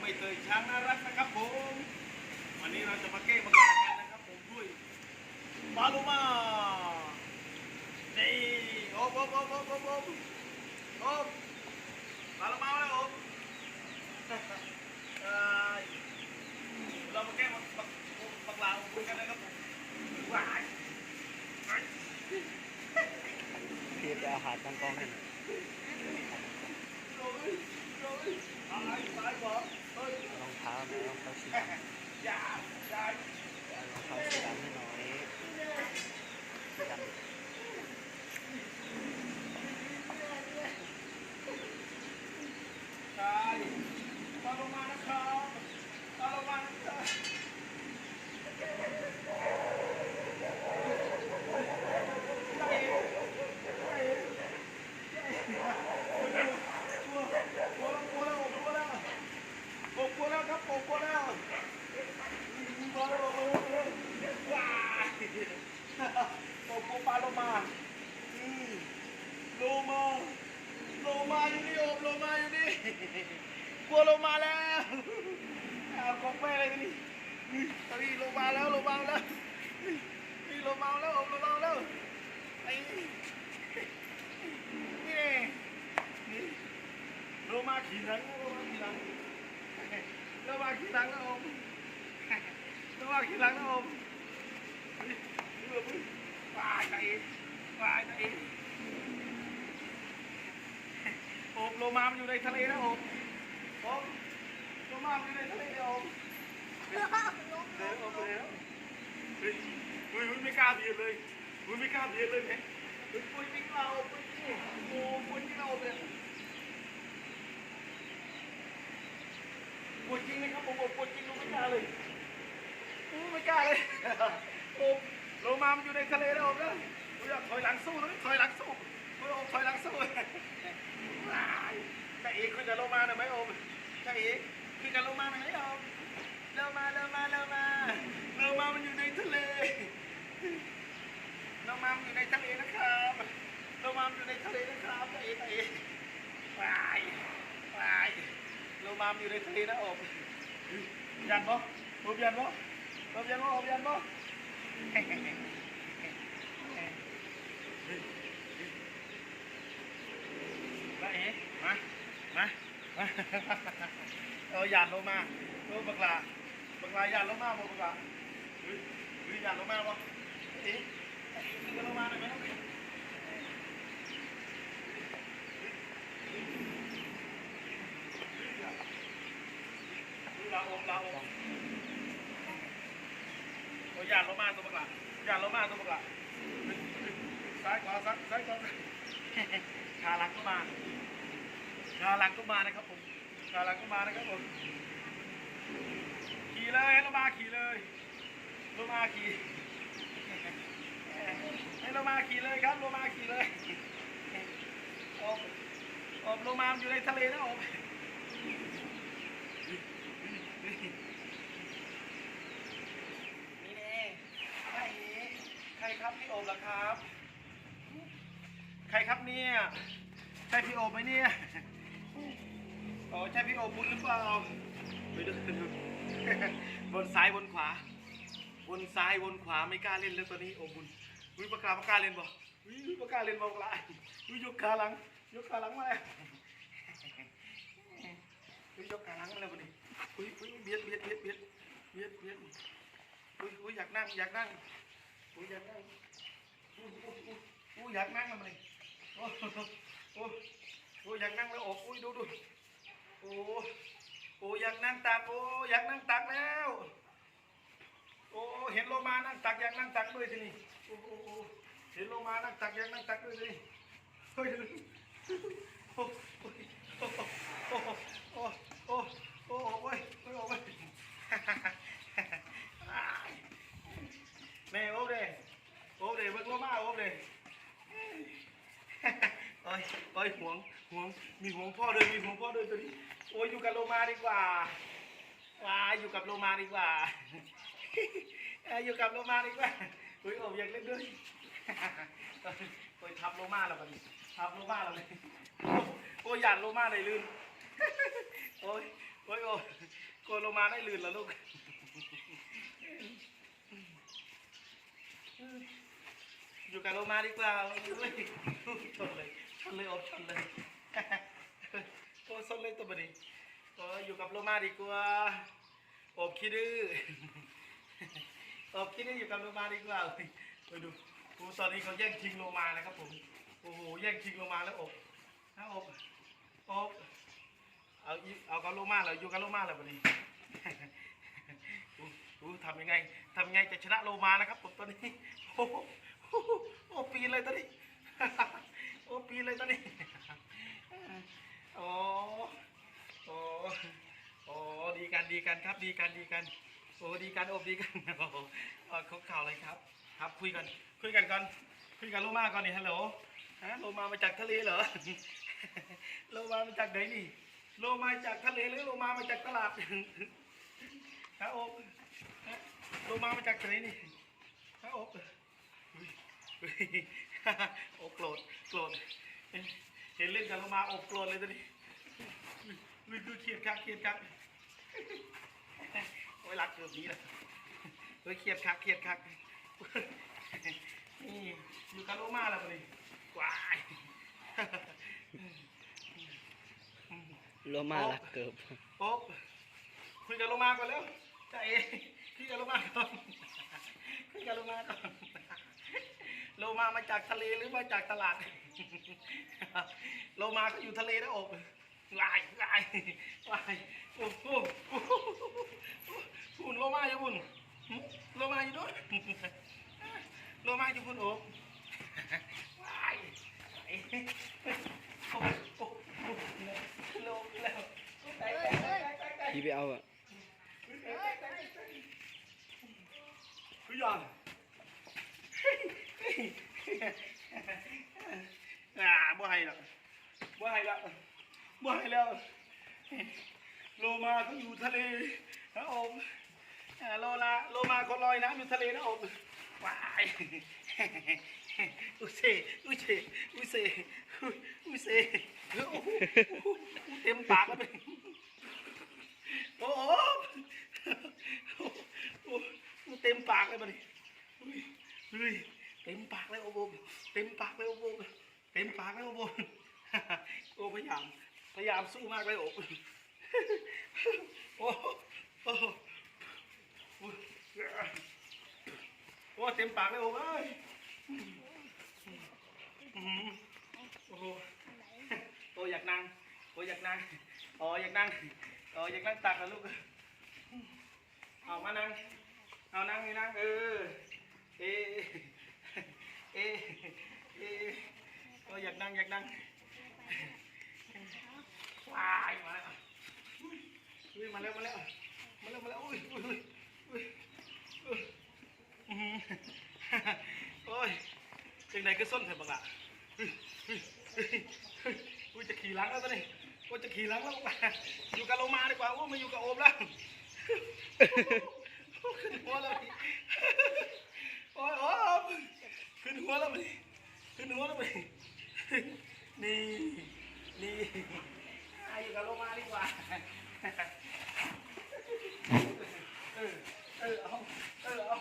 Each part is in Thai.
ใบเตยช้างน่ารักนะครับผมวันนี้เราจะมาเก้มังกรกันนะครับผมด้วยปาโลมานี่โอ้โหโอ้โหโอ้โหโอ้โหโอ้ปลาโลมาแล้วโอ้เอ่อเรามาแก้มังมังมังลาคุยกันนะครับผมว้ายพี่ไปเอาหาตั้งกล้องให้หน่อยโอ้ย รองเท้าหน่อยรองเท้าสีดำรองเท้าสีดำให้หน่อยสีดำใช่มาลงมานะครับตอนลงมานะครับใช่ใช่กลัวกลัวกลัวแล้วกลัวแล้วกลัวแล้วครับกลัวแล้วกลัวแล้วว้ายโอ้โหปลาโลมาอืมโลมา โลมาอยู่นี่โอมโลมาอยู่นี่ กลัวโลมาแล้วเอาของแม่อะไรกันนี่ นี่ตอนนี้โลมาแล้วโลมาแล้วนี่นี่โลมาแล้วโอมโลมาแล้วไอ้นี่นี่นี่โลมาขี่หลังโลมาขี่หลังโลมาขี่หลังนะโอมโลมาขี่หลังนะโอมนี่นี่แบบนี้ว้ายตาองว้ายตาเองโอบโลมามันอยู่ในทะเลนะโอบโอบโลมามันอยู่ในทะเลโอบ เดี๋ยวโอบแล้วเฮ้ยเฮ้ยเฮ้ยไม่กล้าเบียดเลยเฮ้ยไม่กล้าเบียดเลยเนี่ยเฮ้ยปุ้ยไม่กล้าโอบปุ้ยนี่โอ้ปุ้ยไม่กล้าโอบเลยปุ้ยจริงนะครับผมบอกปุ้ยจริงลูกไม่กล้าเลยโอ้ไม่กล้าเลยโอบโลมามันอยู่ในทะเลนะโอบนะโอ้ยอยากถอยหลังสู้เลยถอยหลังสู้โอ้ยโอบถอยหลังสู้จ้าเอกคุณจะลงมาหน่อยไหมโอมจ้าเอกคุณจะลงมาหน่อยไหม ทะเลเร็วมามอยู่ในทะเลนะครับเร็วมามอยู่ในทะเลนะครับเอกจ้าเอกวายวายเร็วมามอยู่ในทะเลนะโอมยันบ่โอมยันบ่โอมยันบ่โอมยันบ่จ้าเอกมามามาเออหยาดลงมาเออบักลาบักลาหยาดลงมาบ่บักลา เฮ้ยเฮ้ยหยาดลงมาบ่เอ๊ะเอ๊ะขึ้นกันลงมาหน่อยไหมครับลาอมลาอมโอ้ยาดลงมาตัวบักลาหยาดลงมาตัวบักลาซ้ายขวาซ้ายซ้ายขวาขาหลังก็มาชาลังก็มานะครับผมชาลังก็มานะครับผมขี่เลยให้เรามาขี่เลย เรมาขี่ให้เรมาขี่เลยครับเรมาขี่เลยออกออกโลมาอยู่ในทะเลนะออกนี่แน่ใครใครครับพี่โอมล่ะครับ ใครครับเนี่ยใช่พี่โอมไหมเนี่ยอ๋อใช่พี่โอมบุญหรือเปล่าไปดูไปดูบนซ้ายบนขวา บนซ้ายบนขวาไม่กล้าเล่นแล้วตอนนี้โอมบุญวิปากกาปากกล้าเล่นบ่วิปากกล้าเล่นบ่ปากล้าวิยกขาหลังยกขาหลังมาแล้ววิยกขาหลังมาแล้ววันนี้อุ้ยอุ้ยเบียดเบียดเบียดเบียดเบียดเบียดอุ้ยอุ้ยอยากนั่งอยากนั่งอุ้ยอยากนั่งอุ้ยอุ้ยอุ้ยอุ้ยอยากนั่งแล้วมันนี่โอ้โหโอ้โอ้อยากนั่งแล้วโอ้อุ้ยดูดูโอ้โอ้อยากนั่งตักโอ้อยากนั่งตักแล้ว โอ้เห็นโลมานั่งตักยากนั่งตักด้วยทีนี่โอ้โอ้โอ้เห็นโลมานั่งตักยากนั่งตักด้วยทีนี่เฮ้ยโอ้โอ้โอ้โอ้โอ้โอ้โอ้โอ้ยโอ้ยโอ้ยแม่โอ้เด้โอ้เด้เบิกโลมาโอ้เด้โอ้ยโอ้ยห่วงห่วงมีห่วงพ่อด้วยมีห่วงพ่อด้วยตัวนี้โอ้ยอยู่กับโลมาดีกว่าว้าอยู่กับโลมาดีกว่า อยู่กับโลมาดีกว่าอุ้ยโอ้ยอยากเล่นด้วยโอ้ยทับโลมาแล้วบัดนี้ทับโลมาแล้วเลยโอ้ยหยาดโลมาเลยลื่นโอ้ยโอ้ยโอ้ยมาได้ลื่นแล้วลูกอยู่กับโลมาดีกว่าเฮ้ยชนเลยชนเลยอบชนเลยโอ้ชนเลยตัวบดีโอ้ยอยู่กับโลมาดีกว่าอบคิดดื้อ ออบคิดดื้ออยู่กับโลมาดีกว่าเฮ้ยไปดูโอ้ตอนนี้เขาแย่งชิงโลมานะครับผมโอ้โหแย่งชิงโลมาแล้วอบนะอบอบเอาเอากับโลมาเลยอยู่กับโลมาเลยบดีดูดูทำยังไงทำยังไงจะชนะโลมานะครับผมตอนนี้โอ้โหโอ้ปีเลยตอนนี้โอ้ปีเลยตอนนี้โอ้โอ้โอ้ดีกันดีกันครับดีกันดีกัน โอ้ดีกันโอบดีกันโอ้โหเอาคุกเข่าเลยครับ ครับคุยกันคุยกันก่อนคุยกันโลมาก่อนนี่ฮัลโหลฮะโลมามาจากทะเลเหรอโลมามาจากไหนนี่โลมาจากทะเลหรือโลมามาจากตลาดฮะโอบโลมามาจากไหนนี่ฮะโอบโอบโกรธโกรธเห็นเล่นกับโลมาโอบโกรธเลยตอนนี้ดูเครียดคักเครียดคักโอ้ยรักเกือบนี้เลยเฮ้ยเครียดคักเครียดคักนี่อยู่กับโลมาแล้วตอนนี้ว้ายโลมารักเกิบโป๊บคุยกับโลมาก่อนแล้วจ่าเอคุยกับโลมาก่อนคุยกับโลมาก่อนโลมามาจากทะเลหรือมาจากตลาด โลมาก็อยู่ทะเลนะโอบวายวายวายโอ้โห โอ้โหหุ่นโลมาอยู่หุ่นหึโลมาอยู่ด้วยโลมาอยู่หุ่นโอบวายโอ้โหโอ้โหโลแล้วไปไปไปไปไปพี่ไปเอาอะคือยอนอ่าบ่ให้แล้วบ่ให้แล้วบ่ให้แล้วโลมาก็อยู่ทะเลนะโอม อ่าโลลาโลมาก็ลอยน้ำอยู่ทะเลนะโอมว้ายอุเซอุเซอุเซอุเซโอ้โหเต็มปากแล้วเป็นโอ้โหโอ้โหเต็มปากเลยบัดนี้เฮ้ยเต็มปากเลยโอ้โหเต็มปากเลยโอ้โหเต็มปากเลยโอ้โหโอ้พยายามพยายามสู้มากเลยโอ้โอ้โอ้โอ้โอ้เต็มปากเลยโอ้เอ้ยอื้อหือโอ้โหโอ้อยากนั่งโอ้อยากนั่งอ๋ออยากนั่งอ๋ออยากนั่งตักนะลูกเอามานั่งเอานั่งนี่นั่งเออเอเอเอโอ้อยากนั่งอยากนั่งว้ายมาแล้วอุ้ยมาแล้วมาแล้วมาแล้วมาแล้วอุ้ยอุ้ยอุ้ยอุ้ยอุ้ยอื้อหือ โอ้ยจังใดก็ส้นเถอะบังละอุ้ยอุ้ยจะขี่หลังแล้วตอนนี้โอ้ยจะขี่หลังแล้วบังละอยู่กับโลมาดีกว่าโอ้ไมาอยู่กับโอมแล้วขึ้นหัวแล้วพี่โอ้ยโอ้ขึ้นหัวแล้วพี่ขึ้นหัวแล้วพี่นี่นี่อะอยู่กับโลมาดีกว่าเออเออเอาเออเอา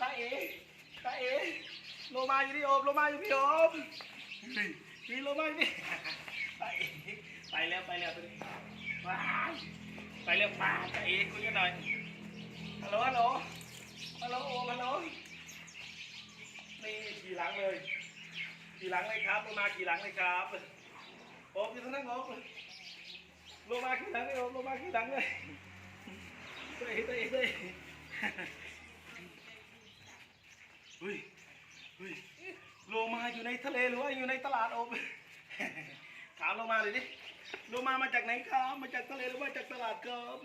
ตายเอ๋ตาเอ๋โลมาอยู่นี่โอมโลมาอยู่พี่โอมนี่โลมาอยู่นี่ไปไปแล้วไปแล้วตัวนี้ว้ยไปเร็วมาตาเอ๋คุยกันหน่อยฮัลโหลฮัลโหล ฮัลโหลโอมฮัลโหลนี่ขี่หลังเลยขี่หลังเลยครับลงมาขี่หลังเลยครับโอมอยู่ทางนั้นโอมลงมาขี่หลังเลยโอมลงมาขี่หลังเลยเฮ้ยเฮ้ยเฮ้ยเฮ้ยเฮ้ยโลมาอยู่ในทะเลหรือว่าอยู่ในตลาดโอมถามโลมาเลยดิโลมามาจากไหนครับ มาจากทะเลหรือว่าจากตลาดครับ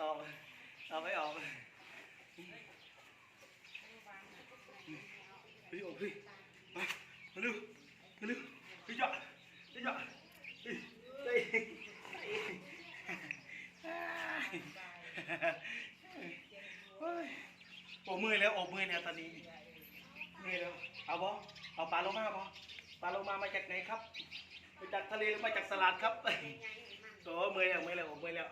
ออ เอาไม่ออกเฮ้ออกเฮ้ยมามาลูกมาลูกเฮ้ยหยอดเฮ้ยหยอดเฮ้ยเฮ้ยโอ้เมือแล้วออกมือเนี่ยตอนนี้เมื่อยแล้วเอาบอเอาปลาลงมาบอปลาลงมามาจากไหนครับมาจากทะเลหรือมาจากสลัดครับโอ้เมื่อแล้วเมื่อแล้วออกมือแล้ว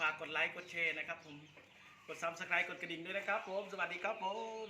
ฝากกดไลค์กดแชร์นะครับผม กดซับสไครต์กดกระดิ่งด้วยนะครับผม สวัสดีครับผม